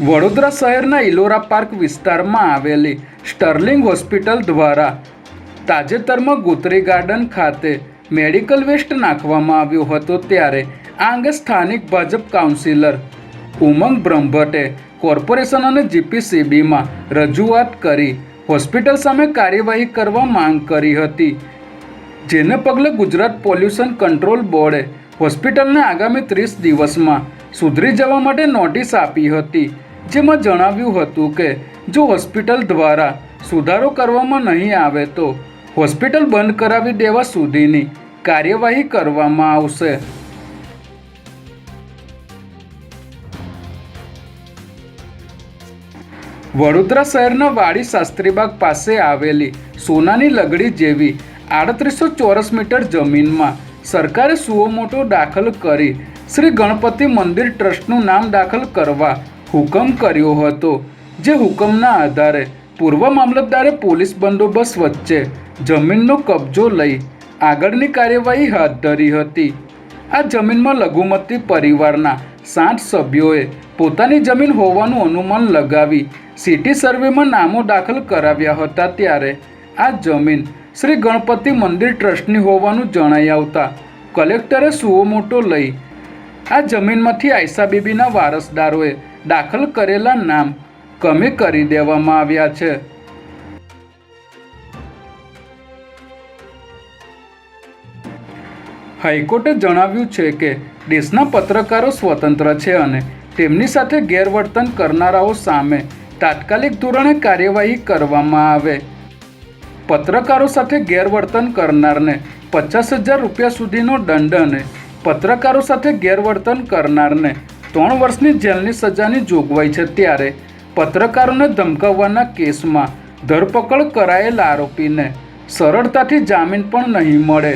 વડોદરા શહેરના ઇલોરા પાર્ક વિસ્તારમાં આવેલી સ્ટર્લિંગ હોસ્પિટલ દ્વારા તાજેતરમાં ગોત્રી ગાર્ડન ખાતે મેડિકલ વેસ્ટ નાખવામાં આવ્યો હતો ત્યારે આ અંગે સ્થાનિક ભાજપ કાઉન્સિલર ઉમંગ બ્રહ્મભટ્ટે કોર્પોરેશન અને જીપીસીબીમાં રજૂઆત કરી હોસ્પિટલ સામે કાર્યવાહી કરવા માંગ કરી હતી. જેને પગલે ગુજરાત પોલ્યુશન કંટ્રોલ બોર્ડે હોસ્પિટલને આગામી ત્રીસ દિવસમાં સુધરી જવા માટે નોટિસ આપી હતી. જેમાં જણાવ્યું હતું કે જો હોસ્પિટલ દ્વારા સુધારો કરવામાં નહીં આવે તો હોસ્પિટલ બંધ કરાવી દેવા સુધીની કાર્યવાહી કરવામાં આવશે. વડોદરા શહેરના વાડી શાસ્ત્રીબાગ પાસે આવેલી સોનાની લગડી જેવી આડત્રીસો ચોરસ મીટર જમીનમાં સરકારે સુઓ મોટો દાખલ કરી શ્રી ગણપતિ મંદિર ટ્રસ્ટનું નામ દાખલ કરવા હુકમ કર્યો હતો, જે હુકમના આધારે પૂર્વ મામલતદારે પોલીસ બંદોબસ્ત વચ્ચે જમીનનો કબજો લઈ આગળની કાર્યવાહી હાથ ધરી હતી. આ જમીનમાં લઘુમતી પરિવારના સાત સભ્યોએ પોતાની જમીન હોવાનું અનુમાન લગાવી સિટી સર્વેમાં નામો દાખલ કરાવ્યા હતા ત્યારે આ જમીન શ્રી ગણપતિ મંદિર ટ્રસ્ટની હોવાનું જણાઈ આવતા કલેક્ટરે સુઓ મોટો લઈ આ જમીનમાંથી આયસા બીબીના વારસદારોએ દાખલ કરેલા નામ કમી કરી દેવામાં આવ્યા છે. હાઈકોર્ટે જણાવ્યું છે કે દેશના પત્રકારો સ્વતંત્ર છે અને તેમની સાથે ગેરવર્તન કરનારાઓ સામે તાત્કાલિક ધોરણે કાર્યવાહી કરવામાં આવે. પત્રકારો સાથે ગેરવર્તન કરનારને પચાસ હજાર રૂપિયા સુધીનો દંડ અને પત્રકારો સાથે ગેરવર્તન કરનારને ત્રણ વર્ષની જેલની સજાની જોગવાઈ છે ત્યારે પત્રકારોને ધમકાવવાના કેસમાં ધરપકડ કરાયેલ આરોપીને સરળતાથી જામીન પણ નહીં મળે.